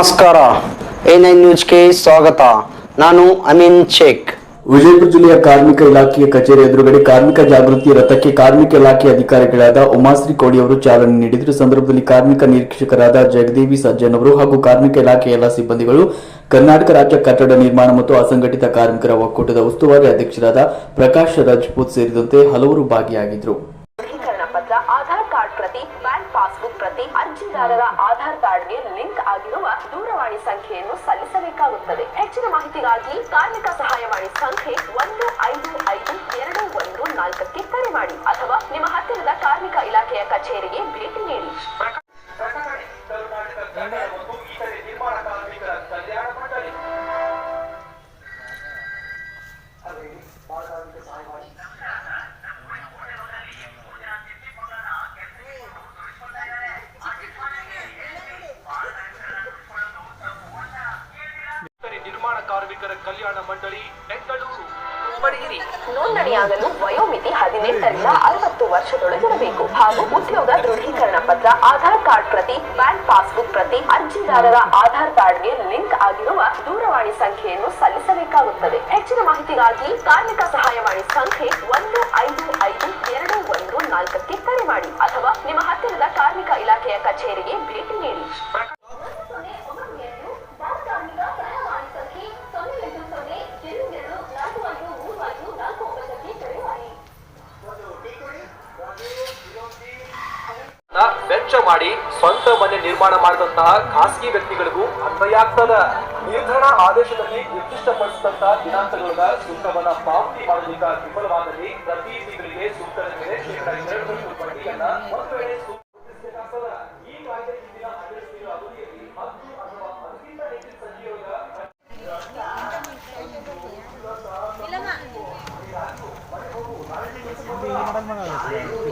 ನಮಸ್ಕಾರ. A nine ನ್ಯೂಸ್ಗೆ ಸ್ವಾಗತ. ನಾನು ಅಮೀನ್ ಶೇಖ್. ವಿಜಯಪುರ ಜಿಲ್ಲೆಯ ಕಾರ್ಮಿಕ ಇಲಾಖೆಯ ಕಚೇರಿ ಎದುರುಗಡೆ ಕಾರ್ಮಿಕ ಜಾಗೃತಿ ರಥಕ್ಕೆ ಕಾರ್ಮಿಕ ಇಲಾಖೆ ಅಧಿಕಾರಿಗಳಾದ ಉಮಾಶ್ರೀ ಕೋಡಿ ಅವರು ಚಾಲನೆ ನೀಡಿದರು. ಸಂದರ್ಭದಲ್ಲಿ ಕಾರ್ಮಿಕ ನಿರೀಕ್ಷಕರಾದ ಜಗದೇವಿ ಸಜ್ಜನ್ ಅವರು ಹಾಗೂ ಕಾರ್ಮಿಕ ಇಲಾಖೆಯ ಎಲ್ಲ ಸಿಬ್ಬಂದಿಗಳು ಕರ್ನಾಟಕ ರಾಜ್ಯ ಕಟ್ಟಡ ನಿರ್ಮಾಣ ಮತ್ತು ಅಸಂಘಟಿತ ಕಾರ್ಮಿಕರ ಒಕ್ಕೂಟದ ಉಸ್ತುವಾರಿ ಅಧ್ಯಕ್ಷರಾದ ಪ್ರಕಾಶ್ ರಾಜ್ಪೂತ್ ಸೇರಿದಂತೆ ಹಲವರು ಭಾಗಿಯಾಗಿದ್ದರು. ಪ್ರತಿ ಬ್ಯಾಂಕ್ ಪಾಸ್ಬುಕ್ ಪ್ರತಿ ಅರ್ಜಿದಾರರ ಆಧಾರ್ ಕಾರ್ಡ್ಗೆ ಲಿಂಕ್ ಆಗಿರುವ ದೂರವಾಣಿ ಸಂಖ್ಯೆಯನ್ನು ಸಲ್ಲಿಸಬೇಕಾಗುತ್ತದೆ. ಹೆಚ್ಚಿನ ಮಾಹಿತಿಗಾಗಿ ಕಾರ್ಮಿಕ ಸಹಾಯವಾಣಿ ಸಂಖ್ಯೆ ಒಂದು ಐದು ಐದು ಎರಡು ಒಂದು ನಾಲ್ಕಕ್ಕೆ ಕರೆ ಮಾಡಿ. ಅಥವಾ ನಿಮ್ಮ ಹತ್ತಿರದ ಕಾರ್ಮಿಕ ಇಲಾಖೆಯ ಕಚೇರಿಗೆ ಭೇಟಿ ಕಾರ್ಮಿಕರ ಕಲ್ಯಾಣ ಮಂಡಳಿ, ಬೆಂಗಳೂರು. ನೋಂದಣಿಯಾಗಲು ವಯೋಮಿತಿ ಹದಿನೆಂಟರಿಂದ ಅರವತ್ತು ವರ್ಷದೊಳಗಿರಬೇಕು. ಹಾಗೂ ಉದ್ಯೋಗ ದೃಢೀಕರಣ ಪತ್ರ, ಆಧಾರ್ ಕಾರ್ಡ್ ಪ್ರತಿ, ಬ್ಯಾಂಕ್ ಪಾಸ್ಬುಕ್ ಪ್ರತಿ, ಅರ್ಜಿದಾರರ ಆಧಾರ್ ಕಾರ್ಡ್ಗೆ ಲಿಂಕ್ ಆಗಿರುವ ದೂರವಾಣಿ ಸಂಖ್ಯೆಯನ್ನು ಸಲ್ಲಿಸಬೇಕಾಗುತ್ತದೆ. ಹೆಚ್ಚಿನ ಮಾಹಿತಿಗಾಗಿ ಕಾರ್ಮಿಕ ಸಹಾಯವಾಣಿ ಸಂಖ್ಯೆ ಒಂದು ಐದು ಐದು ಎರಡು ಒಂದು ನಾಲ್ಕಕ್ಕೆ ಕರೆ ಮಾಡಿ ಅಥವಾ ನಿಮ್ಮ ಹತ್ತಿರದ ಕಾರ್ಮಿಕ ಇಲಾಖೆಯ ಕಚೇರಿಗೆ ಭೇಟಿ ನೀಡಿ. ವೆಚ್ಚ ಮಾಡಿ ಸ್ವಂತ ಮನೆ ನಿರ್ಮಾಣ ಮಾಡಿದಂತಹ ಖಾಸಗಿ ವ್ಯಕ್ತಿಗಳಿಗೂ ಅನ್ವಯ ಆಗ್ತದ ನಿರ್ಧರಣ ಆದೇಶದಲ್ಲಿ ನಿರ್ದಿಷ್ಟಪಡಿಸಿದಂತಹ ದಿನಾಂಕಗಳ ಸೂಕ್ತವನ್ನ ಪಾವತಿ ಮಾಡುವಂತಹ ವಿಫಲವಾದಲ್ಲಿ ಪ್ರತಿ ತಿಂಗಳಿಗೆ ಸೂಕ್ತ ಮೇಲೆ ಶೇಕಡಾ ಎರಡು ರಷ್ಟು ಬಡ್ಡಿಯನ್ನ ಈ ಕಾಯ್ದೆ ಅಥವಾ